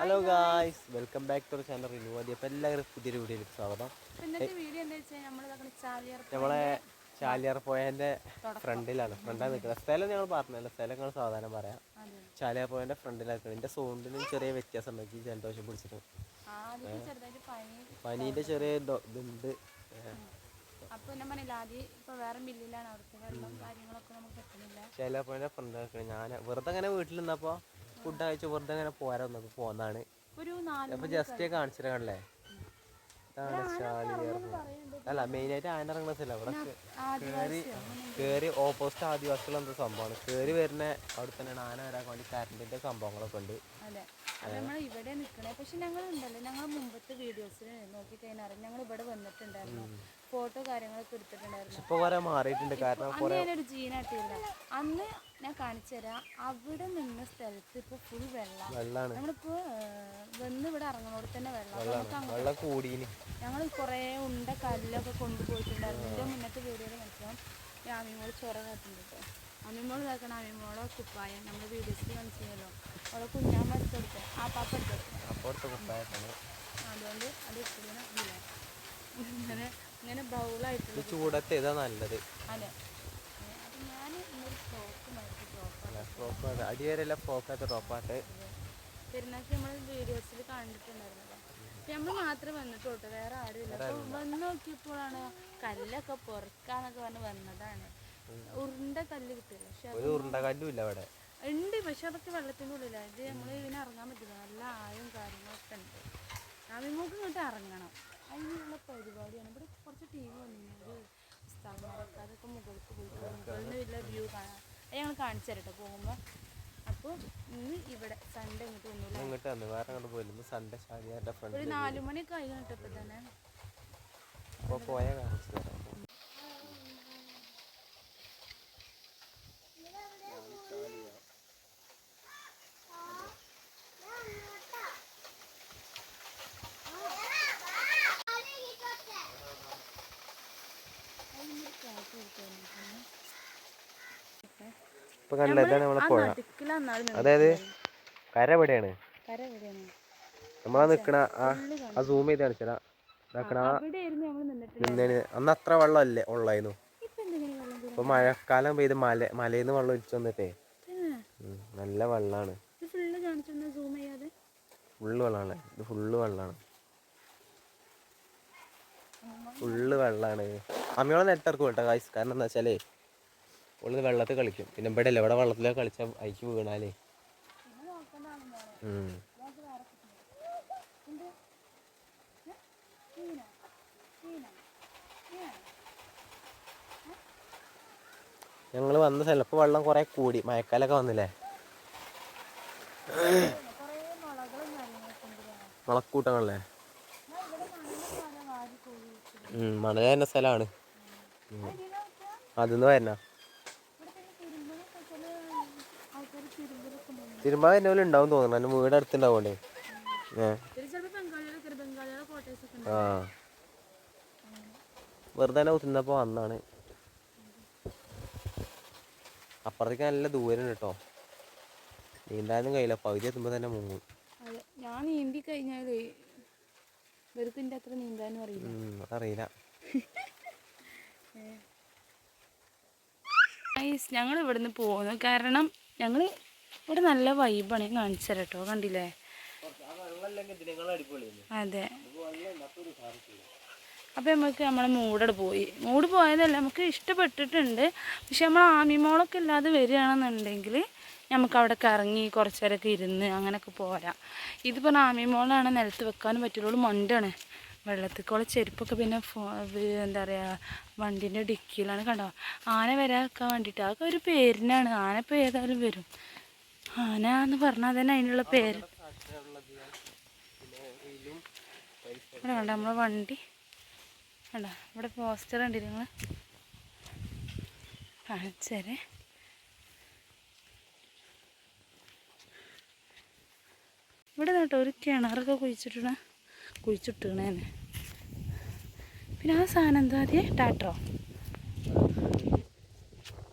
Hello guys welcome back to channel renew മതി അപ്പോൾ എല്ലാവരും പുതിയൊരു വീഡിയോയിലേക്ക് സ്വാഗതം. ഇന്നത്തെ വീഡിയോ എന്താ വെച്ചാൽ നമ്മൾ ഇതാക്കണ ചാലിയർ നമ്മളെ ചാലിയാർ പോയതിന്റെ ഫ്രണ്ടിലാണ്. ഫ്രണ്ടാണ് നിൽക്കുന്നത് സ്ഥലം ഞങ്ങൾ പറഞ്ഞല്ലോ? സ്ഥലം ഞങ്ങൾ സാധാരണ പറയാം. ചാലിയർ പോയതിന്റെ ഫ്രണ്ടിലാണ് എന്റെ സൗണ്ടിനും ചെറിയ വ്യത്യാസം ഉണ്ട്. എനിക്ക് ജലദോഷം പിടിച്ചിട്ട്. പനീന്റെ ചെറിയ ഇതുണ്ട്. ഏ, അപ്പൊ ഞാൻ പറഞ്ഞില്ല ആദ്യം വേറെ മില്ലിലാണ് അവിടുത്തെ വെള്ളം കാര്യങ്ങളൊക്കെ നമുക്ക് കിട്ടുന്നില്ല ചാലിയാർ പോയതിന്റെ ഫ്രണ്ടിലാണ് ഞാൻ വെറുതെ അങ്ങനെ വീട്ടിൽ നിന്നപ്പോൾ ഫുഡ് കഴിച്ച് വെറുതെ അങ്ങനെ പോരാ നമുക്ക് പോന്നാണ്. ഒരു നാല് അപ്പോൾ ജസ്റ്റ് കാണിച്ചിട്ടാണല്ലേ ഇതാണ് ചാലിയാർ പോയ അല്ല മെയിനായിട്ട് ആന ഇറങ്ങുന്ന സ്ഥലം. അവിടെ കയറി കയറി ഓപ്പോസിറ്റ് ആദിവാസികൾ എന്താ സംഭവമാണ്. കയറി വരുന്ന അവിടെ തന്നെ ആന വരാൻ വേണ്ടി കറണ്ടിന്റെ സംഭവങ്ങളൊക്കെ ഉണ്ട്. അപ്പൊ ഇവിടെ നിൽക്കണേ പക്ഷെ ഞങ്ങൾ ഉണ്ടല്ലോ ഞങ്ങൾ മുമ്പത്തെ വീഡിയോസിൽ നോക്കി കഴിഞ്ഞാൽ ഞങ്ങൾ ഇവിടെ വന്നിട്ടുണ്ടായിരുന്നു. ഫോട്ടോ കാര്യങ്ങളൊക്കെ എടുത്തിട്ടുണ്ടായിരുന്നു. അന്ന് ഞാനൊരു ജീനാട്ടില്ല അന്ന് ഞാൻ കാണിച്ചു തരാം. അവിടെ നിന്ന സ്ഥലത്ത് ഇപ്പൊ ഫുൾ വെള്ളം നമ്മളിപ്പോ വന്ന് ഇവിടെ ഇറങ്ങുന്നോട് തന്നെ വെള്ളം. ഞങ്ങൾ കുറേ ഉണ്ട കല്ലൊക്കെ കൊണ്ടുപോയിട്ടുണ്ടായിരുന്നു. ഇതിന്റെ മുന്നത്തെ വീഡിയോയിൽ മനസ്സിലാവും ഈ ആമിമോൾ ചൊറ കാട്ടുന്നുണ്ട് അമ്മിമോൾ ഇതാക്കണം ആമിമോളെ കുപ്പായം നമ്മൾ വീഡിയോസിൽ കാണിച്ചല്ലോ അവളെ കുഞ്ഞാമ്മ എടുത്തെടുത്ത് ആ പാപ്പ എടുത്തെടുത്ത് കുപ്പായത്താണ്. അതുകൊണ്ട് അത് ഇല്ല. ഇങ്ങനെ ഇങ്ങനെ ബൗളായിട്ടുള്ള ചൂടത്ത് നല്ലത്. അതെ. അപ്പം ഞാൻ ഇന്നൊരു ഫ്രോക്ക് നോക്കി ഫ്രോക്കാണ് ഫ്രോക്ക് അടിവരെയല്ല ഫ്രോക്കാത്ത ടോപ്പാട്ട് പെരുന്നാൾക്ക് നമ്മൾ വീഡിയോസിൽ കണ്ടിട്ടുണ്ടായിരുന്നല്ലോ. നമ്മൾ മാത്രമേ വന്നിട്ട് കേട്ടോ വേറെ ആരുമില്ല അപ്പോൾ വന്ന് നോക്കിയപ്പോഴാണ് കല്ലൊക്കെ പൊറക്കാന്നൊക്കെ പറഞ്ഞ് വന്നതാണ്. ഉരുണ്ട കല്ല് കിട്ടില്ല പക്ഷെ ഒരു അവിടെ. ഉണ്ട് പക്ഷെ അതൊക്കെ വെള്ളത്തിന്റെ ഉള്ളിലാണ് ഇത് നമ്മൾ ഇതിനെ ഇറങ്ങാൻ പറ്റില്ല. നല്ല ആയും കാര്യങ്ങളൊക്കെ ഉണ്ട്. നമുക്ക് ഇങ്ങോട്ട് ഇറങ്ങണം. അതിനുള്ള പരിപാടിയാണ്. ഇവിടെ കുറച്ച് ടീം വന്നിട്ടുണ്ട്. സ്ഥലങ്ങളൊക്കെ അതൊക്കെ മുകളിലേക്ക് പോയിട്ട് മുകളിൽ നിന്ന് വലിയ വ്യൂ കാണാം അത് ഞങ്ങൾ കാണിച്ചു തരട്ടെ പോകുമ്പോൾ അപ്പോൾ ഇന്ന് ഇവിടെ സൺഡേ ഇങ്ങോട്ട് വന്നില്ല ഇങ്ങോട്ട് വന്നു. വേറെ അങ്ങോട്ട് പോയില്ല. സൺഡേ ഫ്രണ്ട് ഒരു നാലുമണിയൊക്കെ നാല് മണിയൊക്കെ ആയി കേട്ടപ്പോൾ തന്നെ. അപ്പോൾ പോയാൽ കാണിച്ചു തരാം. ഇപ്പൊ കണ്ടില്ല ഇതാണ് നമ്മളെ പുഴ. അതായത് കര എവിടെയാണ് നമ്മളാ നിക്കണ ആ ആ സൂം ചെയ്ത് ഇതാക്കണ നിന്നേന്. അന്ന് അത്ര വെള്ളം അല്ലേ ഉള്ളായിരുന്നു. ഇപ്പം മഴക്കാലം പെയ്ത് മല മലയിൽ നിന്ന് വെള്ളം ഒലിച്ചു വന്നിട്ടേ. നല്ല വെള്ളാണ്. ഫുള്ള് വെള്ളാണ്. ഇത് ഫുള്ള് വെള്ളാണ്. ഫുള്ള് വെള്ളാണ്. അമ്മയോളം നെറ്റർക്ക് കേട്ടോ കാശ് കാരണം എന്താ വെച്ചാലേ ഉള്ളത് വെള്ളത്തിൽ കളിക്കും. പിന്നെ ഇവിടെ അല്ലേ ഇവിടെ വെള്ളത്തിലൊക്കെ കളിച്ചാൽ അയക്ക് വീണാലേ. ഞങ്ങൾ വന്ന ചിലപ്പോൾ വെള്ളം കുറേ കൂടി. മഴക്കാലൊക്കെ വന്നില്ലേ? മുളക്കൂട്ടങ്ങളല്ലേ? മണൽ തന്നെ സ്ഥലമാണ് അതിന്ന് വരണ ഇവിടെ പിന്നെ തിരുമ്പലൊക്കെ ചില ആൾക്കാർ തിരുമ്പലൊക്കെ എന്നെ പോലെ ഉണ്ടാവും തോന്നുന്നു. എന്റെ വീട് അടുത്തുണ്ടാവണ്ടേ. ആ. വെറുതെ തന്നെ കുത്തുന്നപ്പോൾ വന്നാണ്. അപ്പുറത്തേക്ക് നല്ല ദൂരം കേട്ടോ നീന്താനും കഴിയില്ല. പകുതി എത്തുമ്പോൾ തന്നെ മുങ്ങും. ഞാൻ നീന്തി കഴിഞ്ഞാലേ ഇവർക്ക് ഇതിന്റെ അത്ര നീന്താനും അറിയില്ല. അറിയില്ല ഞങ്ങൾ ഇവിടുന്ന് പോകുന്നു കാരണം ഞങ്ങൾ ഇവിടെ നല്ല വൈബാണ് കാണിച്ചു കേട്ടോ കണ്ടില്ലേ? അതെ. അപ്പോൾ നമുക്ക് നമ്മളെ മൂടട് പോയി. മൂട് പോയതല്ല നമുക്ക് ഇഷ്ടപ്പെട്ടിട്ടുണ്ട്. പക്ഷെ നമ്മൾ ആമിമോളൊക്കെ ഇല്ലാതെ വരികയാണെന്നുണ്ടെങ്കിൽ നമുക്ക് അവിടെ കറങ്ങി കുറച്ച് നേരമൊക്കെ ഇരുന്ന് അങ്ങനെയൊക്കെ പോരാം. ഇതിപ്പോൾ ആമിമോളാണ് നിലത്ത് വെക്കാനും പറ്റുള്ളൂ മണ്ടാണ്. വെള്ളത്തിക്കുള്ള ചെരുപ്പൊക്കെ പിന്നെ എന്താ പറയുക വണ്ടിന്റെ ഡിക്കിയിലാണ് കണ്ടോ? ആന വരാക്കാൻ വേണ്ടിയിട്ട് അതൊക്കെ ഒരു പേരിനാണ്. ആന ഇപ്പോൾ ഏതായാലും വരും. ആന എന്ന് പറഞ്ഞാൽ തന്നെ അതിനുള്ള പേര്. ഇവിടെ കണ്ടോ നമ്മളെ വണ്ടി? കണ്ടോ? ഇവിടെ പോസ്റ്റർ കണ്ടില്ല നിങ്ങൾ കാണിച്ചേരെ ഇവിടെ കേട്ടോ ഒരു കിണറൊക്കെ കുഴിച്ചിട്ടണ. കുഴിച്ചിട്ടണേനെ പിന്നെ ആ സാധനം എന്താ അതെ? ടാറ്ററോ?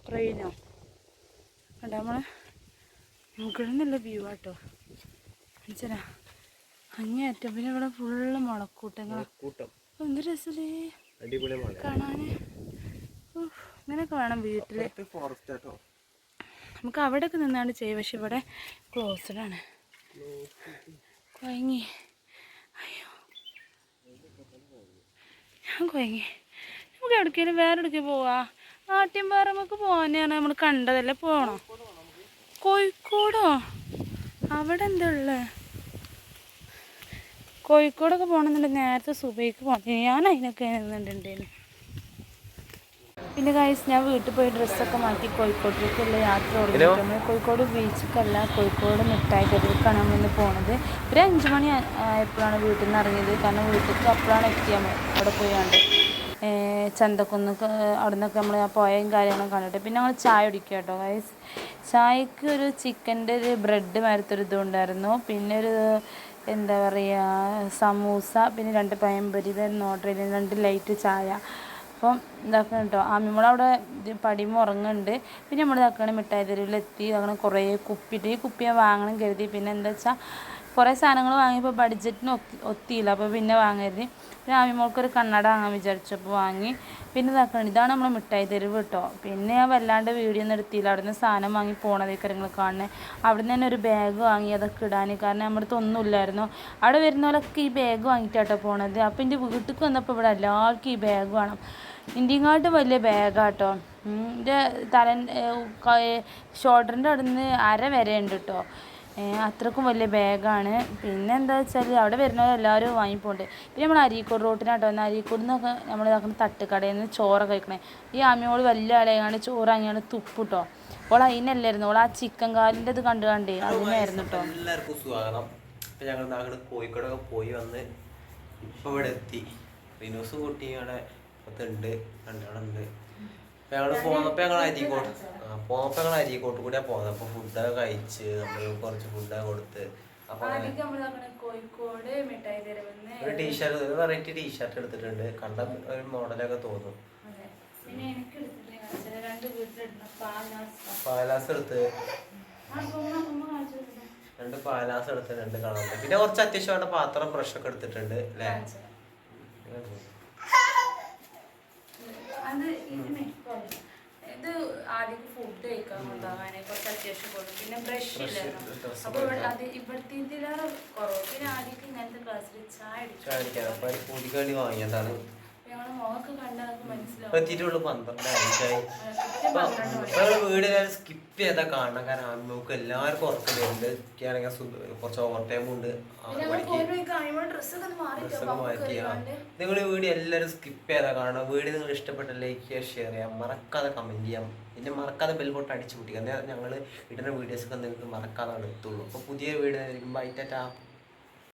ട്രെയിനോ കണ്ടോ നമ്മളെ? മുകളിൽ നിന്നുള്ള വ്യൂ ആട്ടോ. കാണിച്ചരാ അങ്ങേയറ്റം. പിന്നെ ഇവിടെ ഫുള്ള് മുളക്കൂട്ടങ്ങൾ കൂട്ടം എന്ത് കാണാന്. ഇങ്ങനെയൊക്കെ വേണം വീട്ടിൽ ആട്ടോ. നമുക്ക് അവിടെയൊക്കെ നിന്നാണ് ചെയ്യും. പക്ഷെ ഇവിടെ ക്ലോസ്ഡ് ആണ്. കുഴങ്ങി അയ്യോ. ഞാൻ കുഴങ്ങി നമുക്ക് എവിടേക്കേലും വേറെ എവിടേക്ക് പോവാ? ആട്ടിൻപാറ നമുക്ക് പോകാനാണ് നമ്മൾ കണ്ടതല്ലേ പോണോ? കോഴിക്കോടോ? അവിടെ എന്താ ഉള്ളത് കോഴിക്കോടൊക്കെ പോകണമെന്നുണ്ടെങ്കിൽ നേരത്തെ സുബൈക്ക് പോകണം ഞാൻ അതിനൊക്കെ നിന്നിട്ടുണ്ടായിരുന്നു പിന്നെ കാഴ്ച ഞാൻ വീട്ടിൽ പോയി ഡ്രസ്സൊക്കെ മാറ്റി കോഴിക്കോട്ടേക്കുള്ള യാത്ര തുടങ്ങിയിട്ട് നമ്മൾ കോഴിക്കോട് ബീച്ചിലേക്കല്ല കോഴിക്കോട് മിഠായി കാണാൻ നമ്മളിന്ന് പോണത്. ഒരു അഞ്ച് മണി എപ്പോഴാണ് ആയപ്പോഴാണ് വീട്ടിൽ നിന്ന് ഇറങ്ങിയത്. കാരണം വീട്ടിലേക്ക് അപ്പോഴാണ് എത്തിയത് അവിടെ പോയാണ്ട് ചന്തക്കുന്ന് അവിടെ നിന്നൊക്കെ നമ്മൾ ആ പോയും കാര്യങ്ങളും കണ്ടിട്ട്. പിന്നെ ഞങ്ങൾ ചായ കുടിക്കുക കേട്ടോ ഗൈസ് ചായക്ക് ഒരു ചിക്കന്റെ ഒരു ബ്രെഡ് മരത്തൊരു ഇതുണ്ടായിരുന്നു. പിന്നെ ഒരു എന്താ പറയുക സമൂസ പിന്നെ രണ്ട് പയമ്പരി ഇതായിരുന്നു ഓർഡർ ചെയ്തത് രണ്ട് ലൈറ്റ് ചായ. അപ്പം ഇതാക്കണം കേട്ടോ ആ നമ്മളവിടെ പടിമ ഉറങ്ങുന്നുണ്ട്. പിന്നെ നമ്മൾ ഇതാക്കണം മിഠായി തെരുവിലെത്തി അങ്ങനെ കുറേ കുപ്പിട്ട് ഈ കുപ്പി വാങ്ങണം കരുതി. പിന്നെ എന്താ വെച്ചാൽ കുറേ സാധനങ്ങൾ വാങ്ങിയപ്പോൾ ബഡ്ജറ്റിന് ഒത്തി ഒത്തിയില്ല. അപ്പോൾ പിന്നെ വാങ്ങരുത്. പിന്നെ ആമിമോൾക്കൊരു കണ്ണട വാങ്ങാൻ വിചാരിച്ചപ്പോൾ വാങ്ങി. പിന്നെ ഇതാക്കണം ഇതാണ് നമ്മൾ മിഠായി തെരുവ് കേട്ടോ പിന്നെ ഞാൻ വല്ലാണ്ട് വീഡിയോ ഒന്നും എടുത്തില്ല. അവിടെ നിന്ന് സാധനം വാങ്ങി പോണതേ കാര്യങ്ങൾ കാണുന്നത് അവിടെ നിന്ന് തന്നെ ഒരു ബാഗ് വാങ്ങി അതൊക്കെ ഇടാൻ കാരണം നമ്മുടെ അടുത്ത് ഒന്നുമില്ലായിരുന്നു അവിടെ വരുന്നവരൊക്കെ ഈ ബാഗ് വാങ്ങിയിട്ടാട്ടോ പോണത്. അപ്പോൾ എന്റെ വീട്ടിലേക്ക് വന്നപ്പോൾ ഇവിടെ എല്ലാവർക്കും ഈ ബാഗ് വേണം. ഇന്ത്യങ്ങാട്ട് വലിയ ബാഗാട്ടോ എന്റെ തല ഷോൾഡറിന്റെ അവിടെ നിന്ന് അര വരെ ഉണ്ട് കേട്ടോ അത്രക്കും വലിയ ബാഗാണ്. പിന്നെ എന്താ വെച്ചാൽ അവിടെ വരുന്നവരെല്ലാവരും വാങ്ങിപ്പോണ്ട്. പിന്നെ നമ്മൾ അരീക്കോട് റോട്ടിനാട്ടോ വന്നാൽ അരീക്കോട് നിന്നൊക്കെ നമ്മൾ ഇതാക്കുന്ന തട്ടുകടയിൽ നിന്ന് ചോറൊക്കെ കഴിക്കണേ. ഈ ആമിയോട് വലിയ ആളെയാണ് ചോറ് അങ്ങനെയാണ് തുപ്പിട്ടോ. ഓൾ അതിനല്ലായിരുന്നു ഓൾ ആ ചിക്കൻ കാലിന്റെ ഇത് കണ്ടു കണ്ടേ. അതിനായിരുന്നു കേട്ടോ എല്ലാവർക്കും ഞങ്ങൾ പോയി വന്ന് ഇവിടെ എത്തി റിനൂസും കുട്ടിയും അവിടെ ഉണ്ട് അപ്പൊ ഞങ്ങൾ പോന്നപ്പോ ഞങ്ങൾ അരിക്കോട്ട് ആ പോന്നപ്പോ ഞങ്ങൾ അരിക്കോട്ട് കൂടിയാ പോകുന്നത് അപ്പൊ ഫുഡൊക്കെ കഴിച്ച് നമ്മൾ കുറച്ച് ഫുഡൊക്കെ കൊടുത്ത്. കോഴിക്കോട് മിഠായി തെരുവെന്ന് ഒരു ടീഷർട്ട് ഒരു വെറൈറ്റി ടീഷർട്ട് എടുത്തിട്ടുണ്ട്. കണ്ട ഒരു മോഡലൊക്കെ തോന്നും. പിന്നെ എനിക്ക് പാലാസ എടുത്ത്. രണ്ട് പാലാസ്. എടുത്ത്. രണ്ട് കളറുണ്ട് പിന്നെ കുറച്ച് അത്യാവശ്യമായിട്ട് പാത്രം ബ്രഷൊക്കെ എടുത്തിട്ടുണ്ട് അല്ലേ? അത് ഇത് മെക്കോല ഇത് ആദ്യം ഫുഡ് കഴിക്കാൻ കൊണ്ടുപോകാനെ കുറച്ച് അത്യാവശ്യം കൊടുക്കും. പിന്നെ ബ്രഷ് ഇല്ലായിരുന്നു അപ്പോൾ ഇവിടെ അത് ഇവിടുത്തെ ഇതിലേറെ കുറവ്. പിന്നെ ആദ്യം ഇങ്ങനത്തെ ക്ലാസ്സിൽ ചായ അടിച്ചു എത്തിയിട്ടുള്ളൂ വീട് സ്കിപ്പ് ചെയ്താ കാണണം. കാരണം നമുക്ക് എല്ലാവർക്കും ഉറക്കം വരുന്നുണ്ട് എനിക്കാണെങ്കിൽ കുറച്ച് ഓവർ ടൈം ഉണ്ട് ഡ്രസ്സൊക്കെ മാറ്റിയാ. നിങ്ങൾ വീഡിയോ എല്ലാവരും സ്കിപ്പ് ചെയ്താൽ കാണണം. വീട് നിങ്ങൾ ഇഷ്ടപ്പെട്ട ലൈക്ക് ചെയ്യുക ഷെയർ ചെയ്യാം മറക്കാതെ കമന്റ് ചെയ്യാം. പിന്നെ മറക്കാതെ ബെൽ ബട്ടൺ അടിച്ചു പൊട്ടിക്കാം എന്നാൽ ഞങ്ങൾ ഇടുന്ന വീഡിയോസൊക്കെ നിങ്ങൾക്ക് മറക്കാതെ എടുത്തുള്ളൂ അപ്പോൾ പുതിയ വീഡിയോ ബൈറ്റാ